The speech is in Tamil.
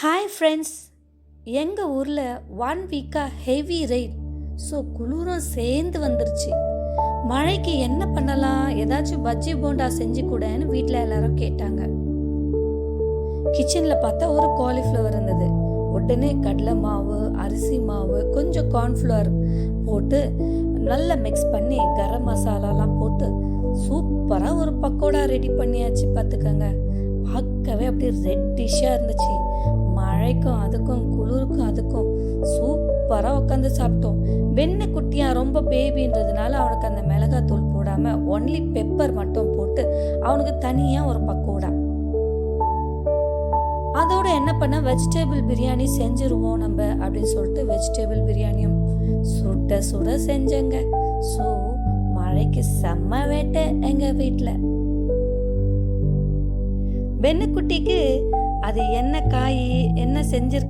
ஹாய் ஃப்ரெண்ட்ஸ் எங்கள் ஊரில் ஒன் வீக்காக ஹெவி ரெயின் ஸோ குளிரும் சேர்ந்து வந்துருச்சு. மழைக்கு என்ன பண்ணலாம்? ஏதாச்சும் பஜ்ஜி போண்டா செஞ்சு கூடன்னு வீட்டில் எல்லாரும் கேட்டாங்க. கிச்சனில் பார்த்தா ஒரு காலிஃப்ளவர் இருந்தது. உடனே கடலை மாவு அரிசி மாவு கொஞ்சம் கார்ன்ஃப்ளவர் போட்டு நல்லா மிக்ஸ் பண்ணி கரம் மசாலாலாம் போட்டு சூப்பராக ஒரு பக்கோடா ரெடி பண்ணியாச்சு பார்த்துக்கோங்க. பார்க்கவே அப்படியே ரெட்டிஷாக இருந்துச்சு. மழைக்கும் அதுக்கும் குளிருக்கும் அதுக்கும் சூப்பராக உட்காந்து சாப்பிட்டோம். வெண்ணெய் குட்டியா ரொம்ப பேபின்றதுனால அவனுக்கு அந்த மிளகாத்தூள் போடாமல் ஒன்லி பெப்பர் மட்டும் போட்டு அவனுக்கு தனியாக ஒரு பக்கோடா. அதோட என்ன பண்ண வெஜிடபிள் பிரியாணி செஞ்சிருவோம் நம்ம அப்படின்னு சொல்லிட்டு வெஜிடபிள் பிரியாணியும் சுட சுட செஞ்சேங்க. ஸோ மழைக்கு செம்ம வேட்டை எங்கள் வீட்டில் பெண்ணுக்குட்டிக்கு அது என்ன செஞ்சிருக்கு